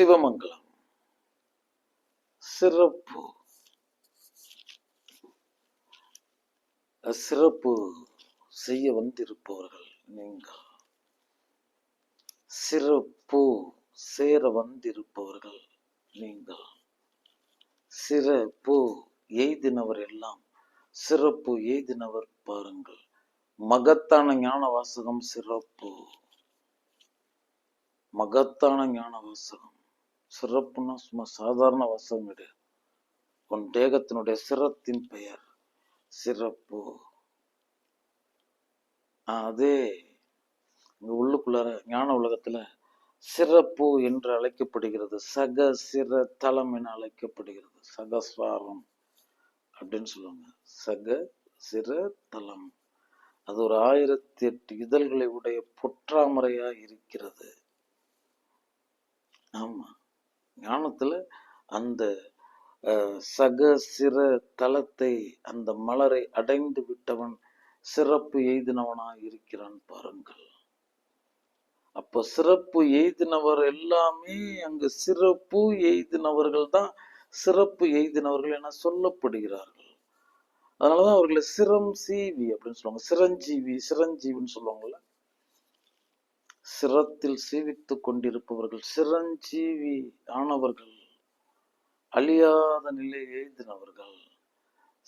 சிவமங்கலம். சிறப்பு. சிறப்பு செய்ய வந்திருப்பவர்கள் நீங்கள். சிறப்பு சேர வந்திருப்பவர்கள் நீங்கள். சிறப்பு எய்தினவர் எல்லாம் சிறப்பு எய்தினவர் பாருங்கள். மகத்தான ஞான வாசகம் சிறப்பு. மகத்தான ஞான வாசகம் சிறப்புன்னா சும்மா சாதாரண வாசகம் கிடையாது உன் தேகத்தினுடைய சிரத்தின் பெயர் சிறப்பு. ஆஹ் அதே இங்க உள்ளுக்குள்ளார ஞான உலகத்துல சிறப்பு என்று அழைக்கப்படுகிறது. சக சிற தலம் என அழைக்கப்படுகிறது. சகஸ்வாரம் அப்படின்னு சொல்லுவாங்க. சக சிற தலம் அது ஒரு ஆயிரத்தி எட்டு இதழ்களை உடைய பொற்றாமறையா இருக்கிறது. ஆமா. ஞானத்தில் அந்த சக சிற தலத்தை அந்த மலரை அடைந்து விட்டவன் சிறப்பு எய்தினவனா இருக்கிறான் பாருங்கள். அப்ப சிறப்பு எய்தினவர் எல்லாமே அங்கு சிறப்பு எய்தினவர்கள் தான் சிறப்பு எய்தினவர்கள் என சொல்லப்படுகிறார்கள். அதனாலதான் அவர்களை சிரம் சீவி அப்படின்னு சொல்லுவாங்க. சிரஞ்சீவி சிரஞ்சீவின்னு சொல்லுவாங்கல்ல? சிரத்தில் சீவித்துக் கொண்டிருப்பவர்கள் சிரஞ்சீவி ஆனவர்கள் அழியாத நிலை எய்தினவர்கள்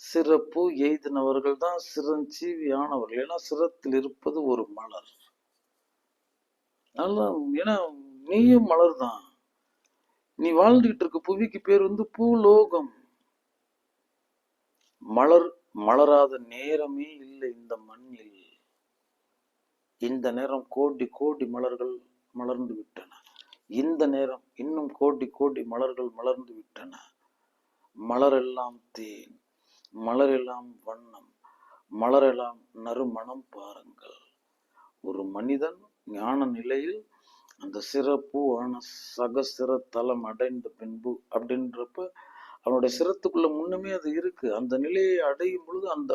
சிறப்பு எய்தினவர்கள் தான் சிரஞ்சீவி ஆனவர்கள். ஏன்னா சிரத்தில் இருப்பது ஒரு மலர். நல்லா ஏன்னா நீயும் மலர் தான் நீ வாழ்ந்துகிட்டு இருக்க புவிக்கு பேர் வந்து பூலோகம். மலர் மலராத நேரமே இல்லை இந்த மண்ணில். இந்த நேரம் கோடி கோடி மலர்கள் மலர்ந்து விட்டன. இந்த நேரம் இன்னும் கோடி கோடி மலர்கள் மலர்ந்து விட்டன. மலரெல்லாம் தேன் மலரெல்லாம் வண்ணம் மலரெல்லாம் நறுமணம் பாருங்கள். ஒரு மனிதன் ஞான நிலையில் அந்த சிறப்பு ஆன சகசிர தலம் அடைந்த பின்பு அப்படின்றப்ப அவனுடைய சிரத்துக்குள்ள முன்னமே அது இருக்கு. அந்த நிலையை அடையும் பொழுது அந்த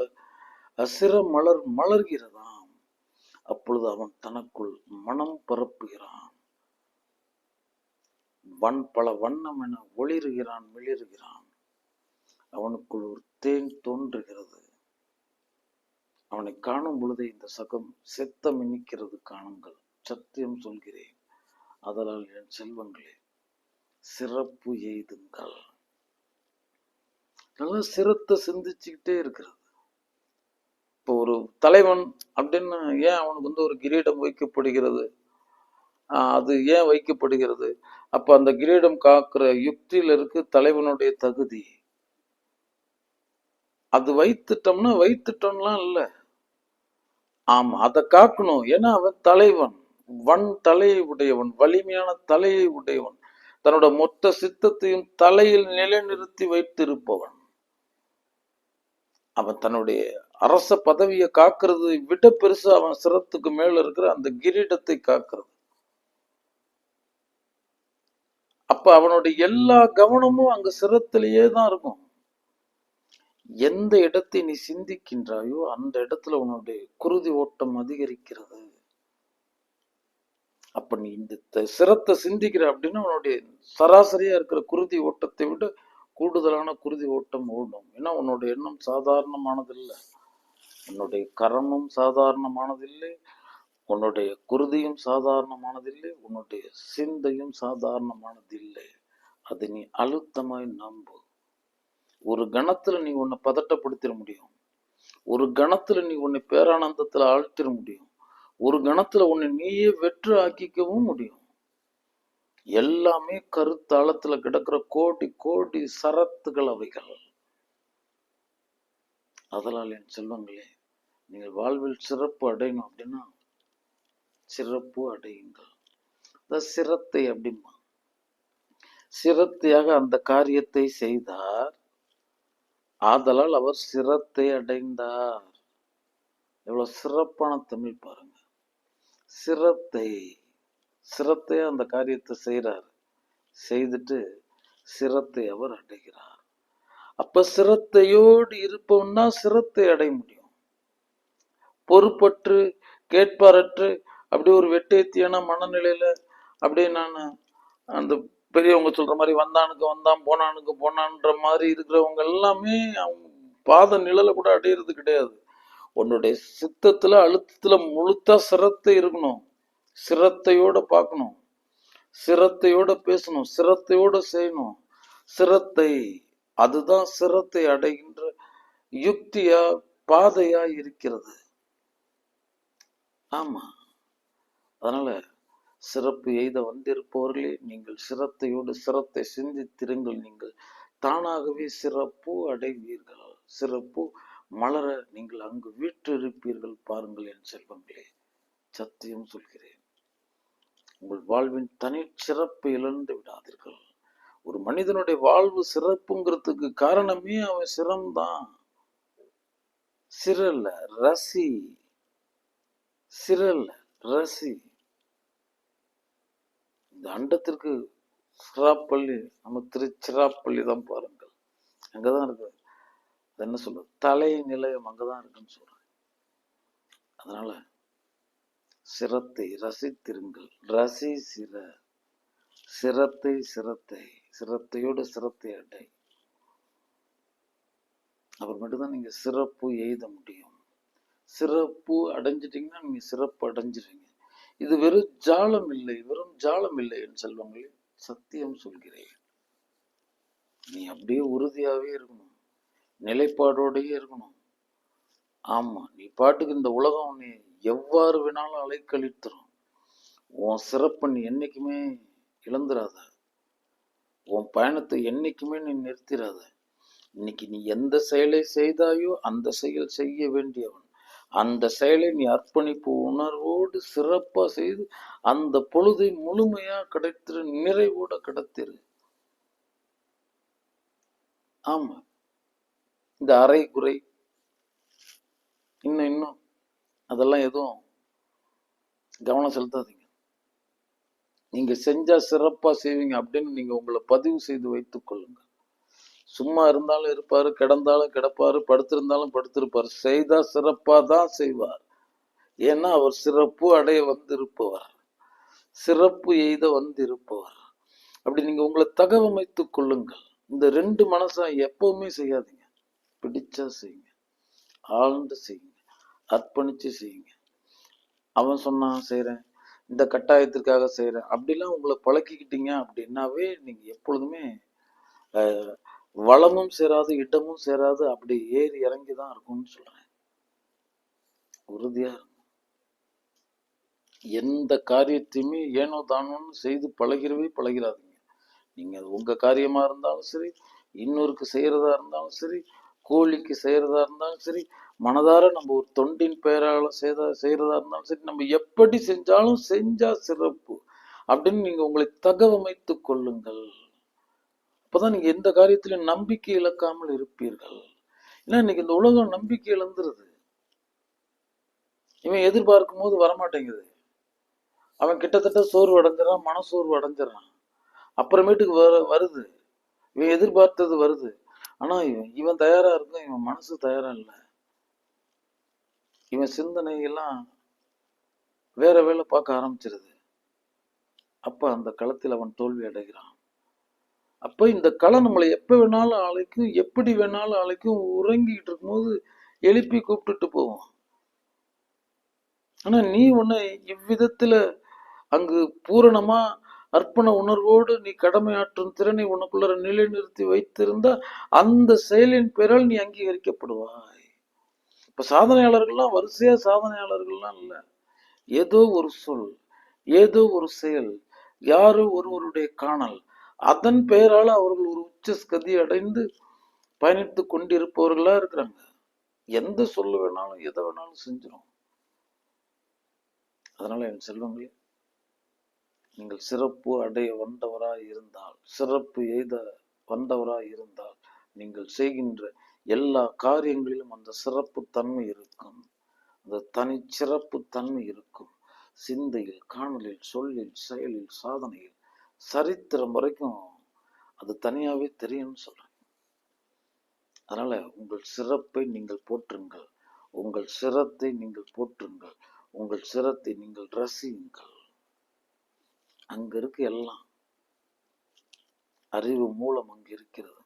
அசிர மலர் மலர்கிறதா? அப்பொழுது அவன் தனக்குள் மனம் பரப்புகிறான். வன் பல வண்ணம் என ஒளிருகிறான் மிளிருகிறான். அவனுக்குள் ஒரு தேன் தோன்றுகிறது. அவனை காணும் பொழுதே இந்த சகம் செத்தம் இனிக்கிறது காணுங்கள். சத்தியம் சொல்கிறேன். அதனால் என் செல்வங்களே சிறப்பு எய்துங்கள். நல்லா சிரத்தை சிந்திச்சுக்கிட்டே இருக்கிறது. ஒரு தலைவன் அப்படின்னு ஏன் அவனுக்கு வந்து ஒரு கிரீடம் வைக்கப்படுகிறது? அது ஏன் வைக்கப்படுகிறது? அப்ப அந்த கிரீடம் காக்குற யுக்தியில இருக்கு தலைவனுடைய தகுதி. அது வைத்துட்டோம்னா வைத்துட்டோம்லாம் இல்ல. ஆமா அதை காக்கணும். ஏன்னா அவன் தலைவன். வன் தலையை உடையவன் வலிமையான தலையை உடையவன். தன்னோட மொத்த சித்தத்தையும் தலையில் நிலைநிறுத்தி வைத்திருப்பவன். அவன் தன்னுடைய அரச பதவியை காக்குறது விட பெருசா அவன் சிரத்துக்கு மேல இருக்கிற அந்த கிரீடத்தை காக்கிறது. அப்ப அவனுடைய எல்லா கவனமும் அங்க சிரத்திலேயே தான் இருக்கும். எந்த இடத்தை நீ சிந்திக்கின்றாயோ அந்த இடத்துல உன்னுடைய குருதி ஓட்டம் அதிகரிக்கிறது. அப்ப நீ இந்த சிரத்தை சிந்திக்கிற அப்படின்னா உன்னுடைய சராசரியா இருக்கிற குருதி ஓட்டத்தை விட கூடுதலான குருதி ஓட்டம் ஓடும். ஏன்னா உன்னோட எண்ணம் சாதாரணமானதில்லை. உன்னுடைய கரமும் சாதாரணமானதில்லை உன்னுடைய குருதியும் சாதாரணமானதில்லை உன்னுடைய சிந்தையும் சாதாரணமானதில்லை. அது நீ அழுத்தமாய் நம்பு. ஒரு கணத்துல நீ உன்னை பதட்டப்படுத்திட முடியும். ஒரு கணத்துல நீ உன்னை பேரானந்தத்துல ஆழ்த்திட முடியும். ஒரு கணத்துல உன்னை நீயே வெற்று ஆக்கிக்கவும் முடியும். எல்லாமே கருத்தாளத்துல கிடக்கிற கோடி கோடி சரத்துகள் அவைகள். அதனால் என் செல்வங்களே நீங்கள் வாழ்வில் சிறப்பு அடையணும் அப்படின்னா சிறப்பு அடையுங்கள். அதான் சிரத்தை அப்படிமா சிரத்தையாக அந்த காரியத்தை செய்தார். ஆதலால் அவர் சிரத்தை அடைந்தார். எவ்வளவு சிறப்பான தமிழ் பாருங்க. சிரத்தை சிரத்தை அந்த காரியத்தை செய்கிறார் செய்துட்டு சிரத்தை அவர் அடைகிறார். அப்ப சிரத்தையோடு இருப்பவன்னா சிரத்தை அடைய முடியும். பொறுப்பற்று கேட்பாரற்று அப்படி ஒரு வெட்டேத்தியான மனநிலையில அப்படியே நான் அந்த பெரியவங்க சொல்ற மாதிரி வந்தானுக்கு வந்தான் போனானுக்கு போனான்ற மாதிரி இருக்கிறவங்க எல்லாமே அவங்க பாத நிழலை கூட அடையிறது கிடையாது. உன்னுடைய சித்தத்துல அழுத்தத்துல முழுத்தா சிரத்தை இருக்கணும். சிரத்தையோட பார்க்கணும். சிரத்தையோட பேசணும். சிரத்தையோட செய்யணும். சிரத்தை அதுதான் சிரத்தை அடைகின்ற யுக்தியா பாதையா இருக்கிறது. ஆமாம் அதனால் சிறப்பு எய்த வந்திருப்பவர்களே நீங்கள் சிரத்தையோடு சிரத்தை சிந்தித்திருங்கள் நீங்கள் தானாகவே சிறப்பு அடைவீர்கள். சிறப்பு மலர நீங்கள் அங்கு வீற்றிருப்பீர்கள் பாருங்கள் என் செல்வங்களே. சத்தியம் சொல்கிறேன். உங்கள் வாழ்வின் தனி சிறப்பை இழந்து விடாதீர்கள். ஒரு மனிதனுடைய வாழ்வு சிறப்புங்கிறதுக்கு காரணமே அவன் சிரம்தான். சிறல்ல ரசி. சிரல் ரசி. இந்த அண்டத்திற்கு சிராப்பள்ளி நம்ம திருச்சிராப்பள்ளி தான் பாருங்கள். அங்கதான் இருக்கு. அது என்ன சொல்றது? தலை நிலையம் அங்கதான் இருக்குன்னு சொல்றேன் அதனால சிரத்தை ரசித்திருங்கள். ரசி சிர. சிரத்தை சிரத்தை. சிரத்தையோடு சிரத்தை அடை. அப்புறமேட்டு தான் நீங்க சிறப்பு எய்த முடியும். சிறப்பு அடைஞ்சிட்டீங்கன்னா நீங்கள் சிறப்பு அடைஞ்சிருவீங்க. இது வெறும் ஜாலம் இல்லை வெறும் ஜாலம் இல்லை என்று செல்வங்களே சத்தியம் சொல்கிறேன். நீ அப்படியே உறுதியாவே இருக்கணும். நிலைப்பாடோடயே இருக்கணும். ஆமா நீ பாட்டுக்கு இந்த உலகம் நீ எவ்வாறு வேணாலும் அலைக்கழித்துரும். உன் சிறப்பை நீ என்னைக்குமே இழந்துராத உன் பயணத்தை என்னைக்குமே நீ நிறுத்திராத இன்னைக்கு நீ எந்த செயலை செய்தாயோ அந்த செயல் செய்ய வேண்டியவன். அந்த செயலை நீ அர்ப்பணிப்பு உணர்வோடு சிறப்பா செய்து அந்த பொழுதை முழுமையா கிடைத்திரு நிறைவோட கிடைத்திரு. ஆமா. இந்த அரை குறை இன்னும் இன்னும் அதெல்லாம் எதுவும் கவனம் செலுத்தாதீங்க. நீங்க செஞ்சா சிறப்பா செய்வீங்க அப்படின்னு நீங்க உங்களை பதிவு செய்து வைத்துக் கொள்ளுங்க சும்மா இருந்தாலும் இருப்பார் கிடந்தாலும் கிடப்பார் படுத்திருந்தாலும் படுத்திருப்பார். செய்தா சிறப்பாக தான் செய்வார். ஏன்னா அவர் சிறப்பு அடைய வந்திருப்பவர். சிறப்பு எய்த வந்திருப்பவர். அப்படி நீங்கள் உங்களை தகவமைத்து கொள்ளுங்கள். இந்த ரெண்டு மனசா எப்பவுமே செய்யாதீங்க. பிடிச்சா செய்யுங்க. ஆழ்ந்து செய்யுங்க. அர்ப்பணிச்சு செய்யுங்க. அவன் சொன்னான் செய்கிறேன் இந்த கட்டாயத்திற்காக செய்கிறேன் அப்படிலாம் உங்களை பழக்கிக்கிட்டீங்க அப்படின்னாவே நீங்கள் எப்பொழுதுமே வளமும் சேராது இடமும் சேராது அப்படி ஏறி இறங்கி தான் இருக்கும்னு சொல்றேன். உறுதியா இருக்கும். எந்த காரியத்தையுமே ஏனோ தானோன்னு செய்து பழகிறவே பழகிறாதீங்க. நீங்க அது உங்க காரியமா இருந்தாலும் சரி இன்னொருக்கு செய்யறதா இருந்தாலும் சரி கோழிக்கு செய்யறதா இருந்தாலும் சரி மனதார நம்ம ஒரு தொண்டின் பெயரால செய்த செய்யறதா இருந்தாலும் சரி நம்ம எப்படி செஞ்சாலும் செஞ்சா சிறப்பு. அப்படின்னு நீங்க உங்களை தகவமைத்துக் கொள்ளுங்கள். அப்பதான் நீங்க எந்த காரியத்திலையும் நம்பிக்கை இழக்காமல் இருப்பீர்கள். ஏன்னா இன்னைக்கு இந்த உலகம் நம்பிக்கை இழந்துருது. இவன் எதிர்பார்க்கும் போது வரமாட்டேங்குது. அவன் கிட்டத்தட்ட சோர்வு அடைஞ்சிடறான் மனசோர்வு அடைஞ்சிடறான். அப்புறமேட்டுக்கு வர வருது. இவன் எதிர்பார்த்தது வருது. ஆனா இவன் இவன் தயாரா இருக்கும் இவன் மனசு தயாரா இல்லை. இவன் சிந்தனை எல்லாம் வேற வேலை பார்க்க ஆரம்பிச்சிருது. அப்ப அந்த களத்தில் அவன் தோல்வி அடைகிறான். அப்போ இந்த கலை நம்மளை எப்ப வேணாலும் அழைக்கும் எப்படி வேணாலும் அழைக்கும் உறங்கிக்கிட்டு இருக்கும்போது எழுப்பி கூப்பிட்டுட்டு போவோம். ஆனா நீ உன்னை இவ்விதத்துல அங்கு பூரணமா அர்ப்பண உணர்வோடு நீ கடமையாற்றும் திறனை உனக்குள்ள நிலைநிறுத்தி வைத்திருந்தா அந்த செயலின் பெயரால் நீ அங்கீகரிக்கப்படுவாய். இப்ப சாதனையாளர்கள்லாம் வரிசையா சாதனையாளர்கள்லாம் இல்ல. ஏதோ ஒரு சொல் ஏதோ ஒரு செயல் யாரோ ஒருவருடைய காணல் அதன் பெயரால அவர்கள் ஒரு உச்ச ஸ்கதி அடைந்து பயணித்து கொண்டிருப்பவர்களா இருக்கிறாங்க. எந்த சொல்ல வேணாலும் எதை வேணாலும் செஞ்சிடும் அதனால என் செல்வங்களே நீங்கள் சிறப்பு அடைய வந்தவராய் இருந்தால் சிறப்பு எய்த வந்தவராய் இருந்தால் நீங்கள் செய்கின்ற எல்லா காரியங்களிலும் அந்த சிறப்பு தன்மை இருக்கும். அந்த தனிச்சிறப்பு தன்மை இருக்கும். சிந்தையில் காணலில் சொல்லில் செயலில் சாதனையில் சரித்திரம் வரைக்கும் அது தனியாவே தெரியும்னு சொல்றேன். அதனால உங்கள் சிறப்பை நீங்கள் போற்றுங்கள். உங்கள் சிரத்தை நீங்கள் போற்றுங்கள். உங்கள் சிரத்தை நீங்கள் ரசியுங்கள். அங்கே இருக்கு எல்லாம். அறிவு மூலம் அங்கு இருக்கிறது.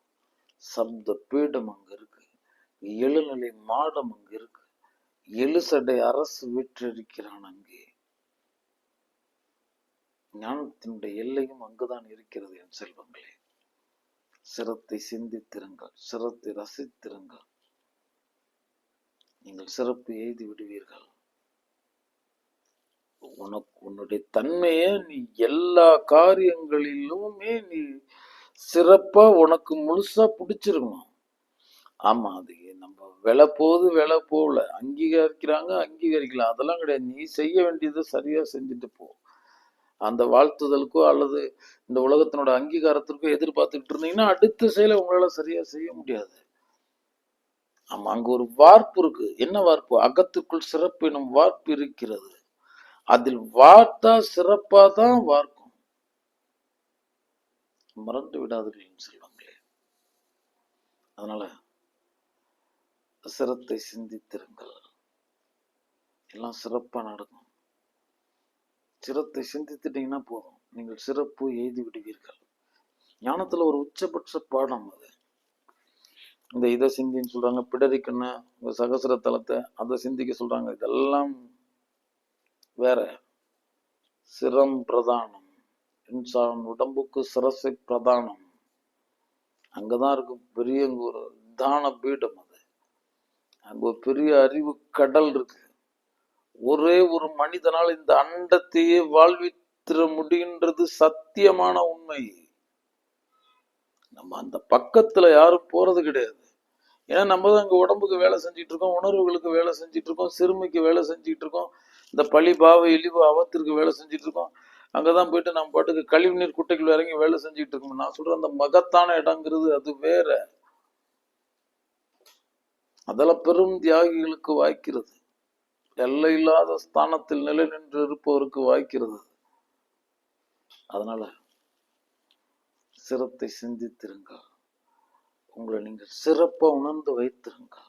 சப்த பீடம் அங்கு இருக்கு. எழுநிலை மாடம் அங்கு இருக்கு. எழுசடை அரசு வீற்றிருக்கிறான் அங்கே. ஞானத்தினுடைய எல்லையும் அங்குதான் இருக்கிறது என் செல்வங்களே. சிரத்தை சிந்தித்திருங்கள் சிரத்தை ரசித்திருங்கள். நீங்கள் சிறப்பு எய்து விடுவீர்கள். உனக்கு உன்னுடைய தன்மையை நீ எல்லா காரியங்களிலுமே நீ சிறப்பா உனக்கு முழுசா பிடிச்சிருக்கணும் ஆமா அது நம்ம விலை போகுது விலை போகல. அங்கீகரிக்கிறாங்க அங்கீகரிக்கலாம் அதெல்லாம் கிடையாது. நீ செய்ய வேண்டியதை சரியா செஞ்சுட்டு போ. அந்த வாழ்த்துதலுக்கோ அல்லது இந்த உலகத்தினோட அங்கீகாரத்திற்கோ எதிர்பார்த்துக்கிட்டு இருந்தீங்கன்னா அடுத்த செயலை உங்களால சரியா செய்ய முடியாது. ஆமா அங்க ஒரு வார்ப்பு இருக்கு. என்ன வார்ப்பு? அகத்துக்குள் சிறப்பு எனும் வார்ப்பு இருக்கிறது. அதில் வார்த்தா சிறப்பாக தான் வார்க்கும். மறந்து விடாதீர்கள் செல்வங்களே. அதனால சிரத்தை சிந்தித்திருங்கள். எல்லாம் சிறப்பா நடக்கும். சிரத்தை சிந்தித்துட்டீங்கன்னா போதும். நீங்கள் சிறப்பு எய்து விடுவீர்கள். ஞானத்துல ஒரு உச்சபட்ச பாடம் அது. இந்த இதை சிந்தின்னு சொல்றாங்க பிடரிக்கண்ண இந்த சகசர தலத்தை அதை சிந்திக்க சொல்றாங்க. இதெல்லாம் வேற. சிரம் பிரதானம். இன்சான் உடம்புக்கு சிரசை பிரதானம். அங்கதான் இருக்கு பெரிய ஒரு தான பீடம் அது. அங்க ஒரு பெரிய அறிவு கடல் இருக்கு. ஒரே ஒரு மனிதனால் இந்த அண்டத்தையே வாழ்வித்திர முடிகின்றது சத்தியமான உண்மை. நம்ம அந்த பக்கத்துல யாரும் போறது கிடையாது. ஏன்னா நம்ம தான் அங்க உடம்புக்கு வேலை செஞ்சுட்டு இருக்கோம் உணர்வுகளுக்கு வேலை செஞ்சுட்டு இருக்கோம் சிறுமைக்கு வேலை செஞ்சுட்டு இருக்கோம் இந்த பழி பாவ இழிவு அவத்திற்கு வேலை செஞ்சுட்டு இருக்கோம் அங்கதான் போயிட்டு நம்ம பாட்டுக்கு கழிவு நீர் குட்டைக்குள்ள இறங்கி வேலை செஞ்சுட்டு இருக்கோம் நான் சொல்றேன் அந்த மகத்தான இடங்கிறது அது வேற. அதெல்லாம் பெரும் தியாகிகளுக்கு வாய்க்கிறது. எல்லை இல்லாத ஸ்தானத்தில் நிலை நின்று இருப்பவருக்கு வாய்க்கிறது. அதனால சிரத்தை சிந்தித்திருங்கள். உங்களை நீங்கள் சிறப்பா உணர்ந்து வைத்திருங்கள்.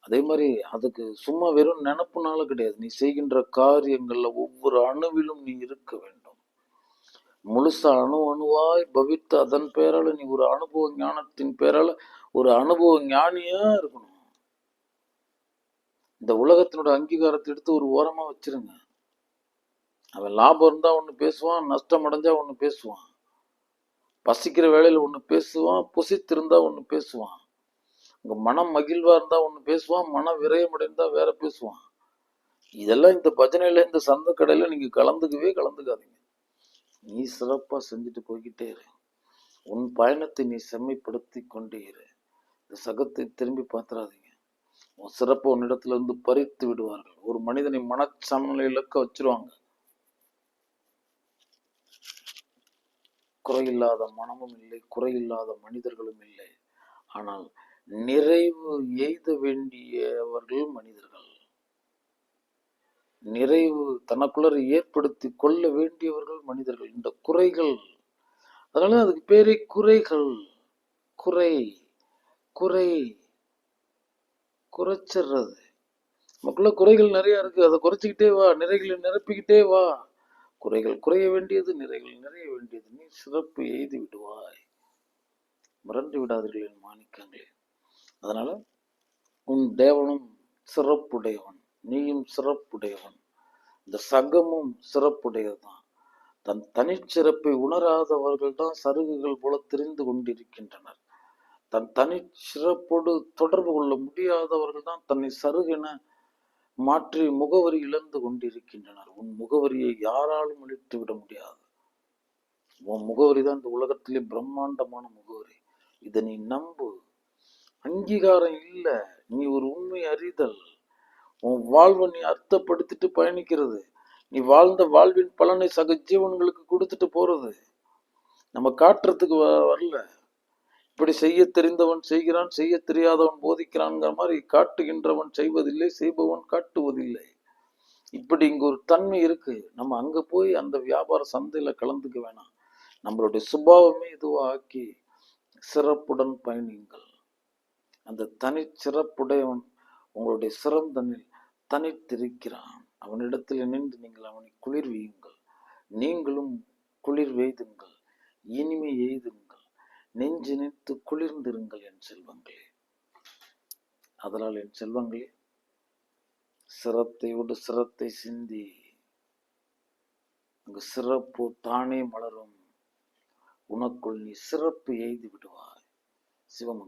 அதே மாதிரி அதுக்கு சும்மா வெறும் நினப்புனால கிடையாது. நீ செய்கின்ற காரியங்கள்ல ஒவ்வொரு அணுவிலும் நீ இருக்க வேண்டும். முழுசா அணு அணுவாய் பவித்து அதன் பேரால நீ ஒரு அனுபவ ஞானத்தின் பேரால ஒரு அனுபவ ஞானியா இருக்கணும். இந்த உலகத்தினோட அங்கீகாரத்தை எடுத்து ஒரு ஓரமாக வச்சிருங்க. அவன் லாபம் இருந்தால் ஒன்று பேசுவான் நஷ்டம் அடைஞ்சால் ஒன்று பேசுவான். பசிக்கிற வேலையில் ஒன்று பேசுவான் புசித்திருந்தால் ஒன்று பேசுவான். உங்கள் மனம் மகிழ்வாக இருந்தால் ஒன்று பேசுவான் மன விரயம் அடைந்தா வேற பேசுவான். இதெல்லாம் இந்த பஜனையில் இந்த சந்த கடையில் நீங்கள் கலந்துக்கவே கலந்துக்காதீங்க. நீ சிறப்பாக செஞ்சுட்டு போய்கிட்டே இரு. உன் பயணத்தை நீ செம்மைப்படுத்தி கொண்டே இரு. இந்த சகத்தை திரும்பி பார்த்துறாதீங்க. சிறப்பு உன்னிடத்துல இருந்து பறித்து விடுவார்கள். ஒரு மனிதனை மனச்சமநிலை இழக்க வச்சிருவாங்க. குறையில்லாத மனமும் இல்லை குறையில்லாத மனிதர்களும் இல்லை. ஆனால் நிறைவு எய்த வேண்டியவர்கள் மனிதர்கள். நிறைவு தனக்குள்ளர ஏற்படுத்தி கொள்ள வேண்டியவர்கள் மனிதர்கள். இந்த குறைகள் அதனால அதுக்கு பேரே குறைகள். குறை குறை. குறைச்சிடுறது நமக்குள்ள குறைகள் நிறைய இருக்கு. அதை குறைச்சிக்கிட்டே வா. நிறைகளை நிரப்பிக்கிட்டே வா. குறைகள் குறைய வேண்டியது நிறைகள் நிறைய வேண்டியது. நீ சிறப்பு எய்து விடுவாய். மிரண்டு விடாதீர்கள் என் மாணிக்கங்களே. அதனால உன் தேவனும் சிறப்புடையவன். நீயும் சிறப்புடையவன். இந்த சங்கமும் சிறப்புடையதுதான். தன் தனிச்சிறப்பை உணராதவர்கள் தான் சருகுகள் போல தெரிந்து கொண்டிருக்கின்றனர். தன் தனிச்சிறப்போடு தொடர்பு கொள்ள முடியாதவர்கள் தான் தன்னை சருகென மாற்றி முகவரி இழந்து கொண்டிருக்கின்றனர். உன் முகவரியை யாராலும் அழித்து விட முடியாது. உன் முகவரி தான் இந்த உலகத்திலே பிரம்மாண்டமான முகவரி. இதை நீ நம்பு. அங்கீகாரம் இல்லை. நீ ஒரு உண்மை அறிதல். உன் வாழ்வை நீ அர்த்தப்படுத்திட்டு பயணிக்கிறது. நீ வாழ்ந்த வாழ்வின் பலனை சக ஜீவன்களுக்கு கொடுத்துட்டு போறது. நம்ம காட்டுறதுக்கு வ- வரல. இப்படி செய்ய தெரிந்தவன் செய்கிறான் செய்ய தெரியாதவன் போதிக்கிறான்ங்கிற மாதிரி காட்டுகின்றவன் செய்வதில்லை செய்பவன் காட்டுவதில்லை. இப்படி இங்க ஒரு தன்மை இருக்கு. நம்ம அங்க போய் அந்த வியாபார சந்தையில கலந்துக்க வேணாம். நம்மளுடைய சுபாவமே இதுவாக ஆக்கி சிறப்புடன் பயணியுங்கள். அந்த தனி சிறப்புடையவன் உங்களுடைய சிறந்தனில் தனித்திருக்கிறான். அவனிடத்தில் இணைந்து நீங்கள் அவனை குளிர்வியுங்கள். நீங்களும் குளிர் வெய்துங்கள். இனிமை எய்துங்கள். நெஞ்சு நினைத்து குளிர்ந்திருங்கள் என் செல்வங்களே. அதனால் என் செல்வங்களே சிரத்தையோடு சிரத்தை சிந்தி அங்கு சிறப்பு தானே மலரும். உனக்குள் நீ சிறப்பு எய்து விடுவாய். சிவமன்